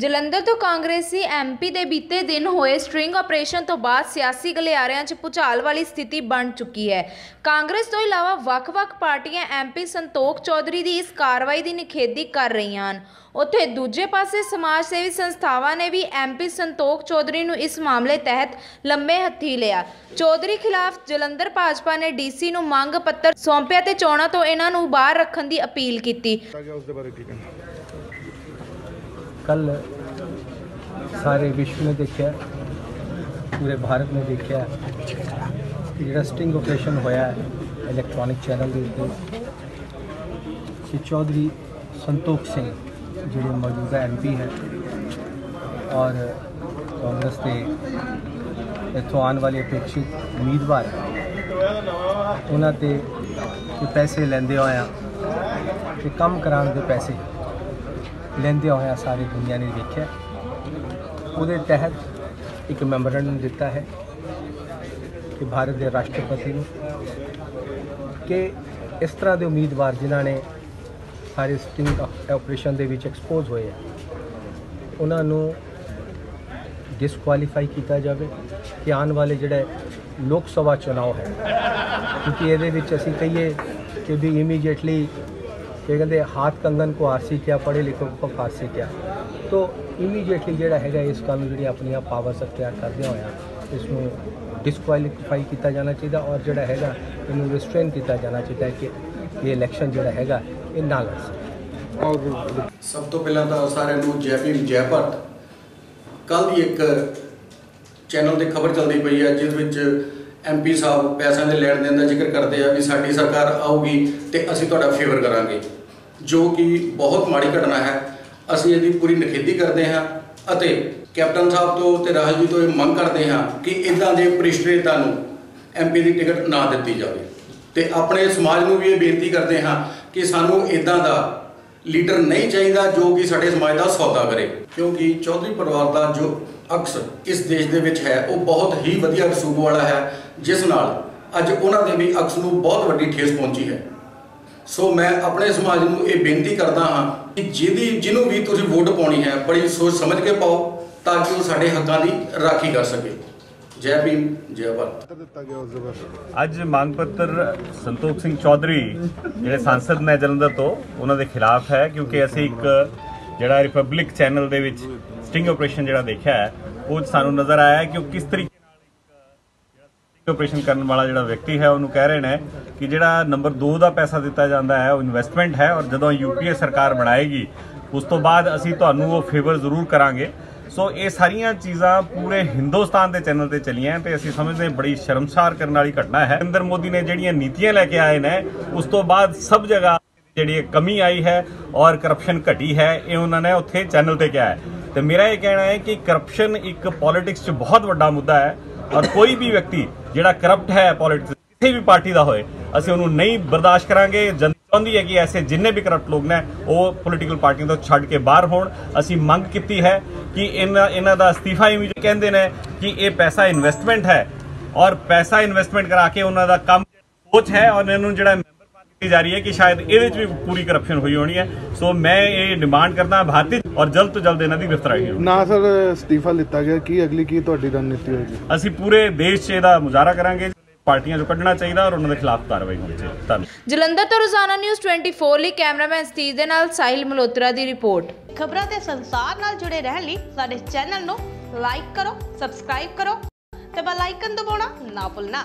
ਜਲੰਧਰ ਤੋਂ ਕਾਂਗਰਸੀ ਐਮਪੀ ਦੇ ਬੀਤੇ ਦਿਨ ਹੋਏ ਸਟ੍ਰਿੰਗ ਆਪਰੇਸ਼ਨ ਤੋਂ ਬਾਅਦ ਸਿਆਸੀ ਗਲਿਆਰਿਆਂ 'ਚ ਭੁਚਾਲ ਵਾਲੀ ਸਥਿਤੀ ਬਣ ਚੁੱਕੀ ਹੈ। ਕਾਂਗਰਸ ਤੋਂ ਇਲਾਵਾ ਵੱਖ-ਵੱਖ ਪਾਰਟੀਆਂ ਐਮਪੀ ਸੰਤੋਖ ਚੌਧਰੀ ਦੀ ਇਸ ਕਾਰਵਾਈ ਦੀ ਨਿਖੇਧੀ ਕਰ ਰਹੀਆਂ ਹਨ। ਉੱਥੇ ਦੂਜੇ ਪਾਸੇ ਸਮਾਜ ਸੇਵੀ ਸੰਸਥਾਵਾਂ ਨੇ ਵੀ ਐਮਪੀ ਸੰਤੋਖ ਚੌਧਰੀ ਨੂੰ ਇਸ ਮਾਮਲੇ ਤਹਿਤ ਲੰਮੇ ਹੱਥੀ ਲਿਆ। ਚੌਧਰੀ ਖਿਲਾਫ ਜਲੰਧਰ ਭਾਜਪਾ ਨੇ ਡੀਸੀ ਨੂੰ ਮੰਗ ਪੱਤਰ ਸੌਂਪਿਆ ਤੇ ਚੋਣਾਂ ਤੋਂ ਇਹਨਾਂ ਨੂੰ ਬਾਹਰ ਰੱਖਣ ਦੀ ਅਪੀਲ ਕੀਤੀ। ਕੱਲ ਸਾਰੇ ਵਿਸ਼ਵ ਨੇ ਦੇਖਿਆ, ਪੂਰੇ ਭਾਰਤ ਨੇ ਦੇਖਿਆ ਜਿਹੜਾ ਸਟਿੰਗ ਆਪਰੇਸ਼ਨ ਹੋਇਆ ਇਲੈਕਟ੍ਰੋਨਿਕ ਚੈਨਲ ਦੇ ਉੱਤੇ ਕਿ ਚੌਧਰੀ ਸੰਤੋਖ ਸਿੰਘ, ਜਿਹੜੇ ਮੌਜੂਦਾ ਐਮਪੀ ਹੈ ਔਰ ਕਾਂਗਰਸ ਦੇ ਇੱਥੋਂ ਆਉਣ ਵਾਲੇ ਅਪੇਕਸ਼ਿਤ ਉਮੀਦਵਾਰ ਉਹਨਾਂ ਤੇ ਪੈਸੇ ਲੈਂਦੇ ਹੋਇਆ ਕਿ ਕੰਮ ਕਰਾਉਣ ਦੇ ਪੈਸੇ ਲੈਂਦੇ ਹੋਇਆ ਸਾਰੀ ਦੁਨੀਆ ਨੇ ਦੇਖਿਆ। ਉਹਦੇ ਤਹਿਤ ਇੱਕ ਮੈਮੋਰੈਂਡਮ ਦਿੱਤਾ ਹੈ ਕਿ ਭਾਰਤ ਦੇ ਰਾਸ਼ਟਰਪਤੀ ਨੂੰ ਕਿ ਇਸ ਤਰ੍ਹਾਂ ਦੇ ਉਮੀਦਵਾਰ ਜਿਨ੍ਹਾਂ ਨੇ ਸਾਰੇ ਸਟਿੰਗ ਆਪਰੇਸ਼ਨ ਦੇ ਵਿੱਚ ਐਕਸਪੋਜ਼ ਹੋਏ ਆ, ਉਹਨਾਂ ਨੂੰ ਡਿਸਕੁਆਲੀਫਾਈ ਕੀਤਾ ਜਾਵੇ ਕਿ ਆਉਣ ਵਾਲੇ ਜਿਹੜੇ ਲੋਕ ਸਭਾ ਚੁਣਾਵ ਹੈ, ਕਿਉਂਕਿ ਇਹਦੇ ਵਿੱਚ ਅਸੀਂ ਕਹੀਏ ਕਿ ਵੀ ਇਮੀਡੀਏਟਲੀ ਕਿ ਕਹਿੰਦੇ ਹਾਥ ਕੰਗਨ ਕੋ ਆਰਸੀ ਕਿਆ, ਪੜ੍ਹੇ ਲਿਖੇ ਕੋ ਫਾਰਸੀ ਕਿਆ। ਤੋ ਇਮੀਡੀਏਟਲੀ ਜਿਹੜਾ ਹੈਗਾ ਇਸ ਗੱਲ ਨੂੰ ਜਿਹੜੀ ਆਪਣੀਆਂ ਪਾਵਰਸ ਅਖਤਿਆਰ ਕਰਦੇ ਹੋਇਆ ਇਸ ਨੂੰ ਡਿਸਕੁਆਲੀਫਾਈ ਕੀਤਾ ਜਾਣਾ ਚਾਹੀਦਾ ਔਰ ਜਿਹੜਾ ਹੈਗਾ ਇਹਨੂੰ ਰਿਸਟ੍ਰੇਨ ਕੀਤਾ ਜਾਣਾ ਚਾਹੀਦਾ ਕਿ ਇਹ ਇਲੈਕਸ਼ਨ ਜਿਹੜਾ ਹੈਗਾ ਇਹ ਨਾ ਲੜ ਸਕੇ। ਔਰ ਸਭ ਤੋਂ ਪਹਿਲਾਂ ਤਾਂ ਸਾਰਿਆਂ ਨੂੰ ਜੈ ਭੀਮ, ਜੈ ਭਾਰਤ। ਕੱਲ ਦੀ ਇੱਕ ਚੈਨਲ ਤੇ ਖਬਰ ਚੱਲਦੀ ਪਈ ਹੈ, ਜਿਸ ਵਿੱਚ ਐਮਪੀ ਸਾਹਿਬ ਪੈਸਿਆਂ ਦੇ ਲੈਣ ਦੇਣ ਦਾ ਜ਼ਿਕਰ ਕਰਦੇ ਆ ਵੀ ਸਾਡੀ ਸਰਕਾਰ ਆਊਗੀ ਤੇ ਅਸੀਂ ਤੁਹਾਡਾ ਫੇਵਰ ਕਰਾਂਗੇ। ਜੋ ਕਿ ਬਹੁਤ ਮਾੜੀ ਘਟਨਾ ਹੈ, ਅਸੀਂ ਇਹਦੀ ਪੂਰੀ ਨਿਖੇਧੀ ਕਰਦੇ ਹਾਂ ਅਤੇ ਕੈਪਟਨ ਸਾਹਿਬ ਤੋਂ ਤੇ ਰਾਹੁਲ ਜੀ ਤੋਂ ਇਹ ਮੰਗ ਕਰਦੇ ਹਾਂ ਕਿ ਇਦਾਂ ਦੇ ਭ੍ਰਿਸ਼ਟਤਾ ਨੂੰ ਐਮਪੀ ਦੀ ਟਿਕਟ ਨਾ ਦਿੱਤੀ ਜਾਵੇ। ਤੇ ਆਪਣੇ ਸਮਾਜ ਨੂੰ ਵੀ ਇਹ ਬੇਨਤੀ ਕਰਦੇ ਹਾਂ ਕਿ ਸਾਨੂੰ ਇਦਾਂ ਦਾ ਲੀਡਰ ਨਹੀਂ ਚਾਹੀਦਾ ਜੋ ਕਿ ਸਾਡੇ ਸਮਾਜ ਦਾ ਸੌਦਾ ਕਰੇ। ਕਿਉਂਕਿ ਚੌਧਰੀ ਪਰਿਵਾਰ ਦਾ ਜੋ ਅਕਸ ਇਸ ਦੇਸ਼ ਦੇ ਵਿੱਚ ਹੈ, ਉਹ ਬਹੁਤ ਹੀ ਵਧੀਆ ਰਸੂਖ ਵਾਲਾ ਹੈ, ਜਿਸ ਨਾਲ ਅੱਜ ਉਹਨਾਂ ਦੇ ਵੀ ਅਕਸ ਨੂੰ ਬਹੁਤ ਵੱਡੀ ਠੇਸ ਪਹੁੰਚੀ ਹੈ। ਸੋ ਮੈਂ ਆਪਣੇ ਸਮਾਜ ਨੂੰ ਇਹ ਬੇਨਤੀ ਕਰਦਾ ਹਾਂ ਕਿ ਜਿਹਦੀ ਜਿਹਨੂੰ ਵੀ ਤੁਸੀਂ ਵੋਟ ਪਾਉਣੀ ਹੈ ਬੜੀ ਸੋਚ ਸਮਝ ਕੇ ਪਾਓ ਤਾਂ ਕਿ ਉਹ ਸਾਡੇ ਹੱਕਾਂ ਦੀ ਰਾਖੀ ਕਰ ਸਕੇ। ਜੈ ਭੀਮ ਜੈ ਭਾਰਤ। ਅੱਜ ਮੰਗ ਪੱਤਰ ਸੰਤੋਖ ਸਿੰਘ ਚੌਧਰੀ ਜਿਹੜੇ ਸੰਸਦ ਨੇ ਜਲੰਧਰ ਤੋਂ ਉਹਨਾਂ ਦੇ ਖਿਲਾਫ ਹੈ ਕਿਉਂਕਿ ਅਸੀਂ ਇੱਕ ਜਿਹੜਾ ਰਿਪਬਲਿਕ ਚੈਨਲ ਦੇ ਵਿੱਚ ਸਟਿੰਗ ਆਪਰੇਸ਼ਨ ਜਿਹੜਾ ਦੇਖਿਆ ਹੈ ਉਹ ਸਾਨੂੰ ਨਜ਼ਰ ਆਇਆ ਹੈ ਕਿ ਉਹ ਕਿਸ ਤਰੀਕੇ ਆਪਰੇਸ਼ਨ ਕਰਨ ਵਾਲਾ ਜਿਹੜਾ ਵਿਅਕਤੀ ਹੈ, ਉਹਨੂੰ ਕਹਿ ਰਹੇ ਨੇ ਕਿ ਜਿਹੜਾ ਨੰਬਰ 2 ਦਾ ਪੈਸਾ ਦਿੱਤਾ ਜਾਂਦਾ ਹੈ, ਉਹ ਇਨਵੈਸਟਮੈਂਟ ਹੈ ਔਰ ਜਦੋਂ ਯੂਪੀਏ ਸਰਕਾਰ ਬਣਾਏਗੀ, ਉਸ ਤੋਂ ਬਾਅਦ ਅਸੀਂ ਤੁਹਾਨੂੰ ਉਹ ਫੇਵਰ ਜ਼ਰੂਰ ਕਰਾਂਗੇ। ਸੋ ਇਹ ਸਾਰੀਆਂ ਚੀਜ਼ਾਂ ਪੂਰੇ ਹਿੰਦੁਸਤਾਨ ਦੇ ਚੈਨਲ ਤੇ ਚਲੀਆਂ ਤੇ ਅਸੀਂ ਸਮਝਦੇ ਹਾਂ ਬੜੀ ਸ਼ਰਮਸਾਰ ਕਰਨ ਵਾਲੀ ਘਟਨਾ ਹੈ। ਨਰਿੰਦਰ ਮੋਦੀ ਨੇ ਜਿਹੜੀਆਂ ਨੀਤੀਆਂ ਲੈ ਕੇ ਆਏ ਨੇ, ਉਸ ਤੋਂ ਬਾਅਦ ਸਭ ਜਗ੍ਹਾ ਜਿਹੜੀ ਕਮੀ ਆਈ ਹੈ ਔਰ ਕਰਪਸ਼ਨ ਘਟੀ ਹੈ, ਇਹ ਉਹਨਾਂ ਨੇ ਉੱਥੇ ਚੈਨਲ ਤੇ ਕਿਹਾ ਹੈ। ਤੇ ਮੇਰਾ ਇਹ ਕਹਿਣਾ ਹੈ ਕਿ ਕਰਪਸ਼ਨ ਇੱਕ ਪੋਲਿਟਿਕਸ 'ਚ ਬਹੁਤ ਵੱਡਾ ਮੁੱਦਾ ਹੈ ਔਰ ਕੋਈ ਵੀ ਵਿਅਕਤੀ ਜਿਹੜਾ ਕਰਪਟ ਹੈ ਪੋਲਿਟਿਕਸ ਕਿਸੇ ਵੀ ਪਾਰਟੀ ਦਾ ਹੋਏ, ਅਸੀਂ ਉਹਨੂੰ ਨਹੀਂ ਬਰਦਾਸ਼ਤ ਕਰਾਂਗੇ। ਜਨਤਾ ਚਾਹੁੰਦੀ ਹੈ ਕਿ ਐਸੇ ਜਿੰਨੇ ਵੀ ਕਰਪਟ ਲੋਕ ਨੇ, ਉਹ ਪੋਲੀਟੀਕਲ ਪਾਰਟੀਆਂ ਤੋਂ ਛੱਡ ਕੇ ਬਾਹਰ ਹੋਣ। ਅਸੀਂ ਮੰਗ ਕੀਤੀ ਹੈ ਕਿ ਇਹਨਾਂ ਇਹਨਾਂ ਦਾ ਅਸਤੀਫਾ ਇਮੀਡੀਏਟ ਕਹਿੰਦੇ ਨੇ ਕਿ ਇਹ ਪੈਸਾ ਇਨਵੈਸਟਮੈਂਟ ਹੈ। ਔਰ ਪੈਸਾ ਇਨਵੈਸਟਮੈਂਟ ਕਰਾ ਕੇ ਉਹਨਾਂ ਦਾ ਕੰਮ ਸੋਚ ਹੈ ਔਰ ਇਹਨਾਂ ਨੂੰ ਜਿਹੜਾ ਜਾ ਰਹੀ ਹੈ ਕਿ ਸ਼ਾਇਦ ਇਹਦੇ ਵਿੱਚ ਵੀ ਪੂਰੀ ਕਰਪਸ਼ਨ ਹੋਈ ਹੋਣੀ ਹੈ। ਸੋ ਮੈਂ ਇਹ ਡਿਮਾਂਡ ਕਰਦਾ ਭਾਰਤੀ ਔਰ ਜਲਦ ਤੋਂ ਜਲਦ ਇਹਨਾਂ ਦੀ ਗ੍ਰਿਫਤਾਰੀ ਹੋਵੇ ਨਾ ਸਰ ਅਸਤੀਫਾ ਲਿੱਤਾ ਗਿਆ। ਕੀ ਅਗਲੀ ਕੀ ਤੁਹਾਡੀ ਰਣਨੀਤੀ ਹੋਏਗੀ? ਅਸੀਂ ਪੂਰੇ ਦੇਸ਼ 'ਚ ਇਹਦਾ ਮੁਜ਼ਾਹਰਾ ਕਰਾਂਗੇ। ਪਾਰਟੀਆਂ ਤੋਂ ਕੱਢਣਾ ਚਾਹੀਦਾ ਔਰ ਉਹਨਾਂ ਦੇ ਖਿਲਾਫ ਕਾਰਵਾਈ ਹੋਣੀ ਚਾਹੀਦੀ। ਧੰਨਵਾਦ। ਜਲੰਧਰ ਤੋਂ ਰੋਜ਼ਾਨਾ ਨਿਊਜ਼ 24 ਲਈ ਕੈਮਰਾਮੈਨ ਸਤੀਸ਼ ਦੇ ਨਾਲ ਸਾਹਿਲ ਮਲਹੋਤਰਾ ਦੀ ਰਿਪੋਰਟ। ਖਬਰਾਂ ਤੇ ਸੰਸਾਰ ਨਾਲ ਜੁੜੇ ਰਹਿਣ ਲਈ ਸਾਡੇ ਚੈਨਲ ਨੂੰ ਲਾਈਕ ਕਰੋ ਸਬਸਕ੍ਰਾਈਬ ਕਰੋ ਤੇ ਬੈਲ ਆਈਕਨ ਦਬਾਉਣਾ ਨਾ ਭੁੱਲਣਾ।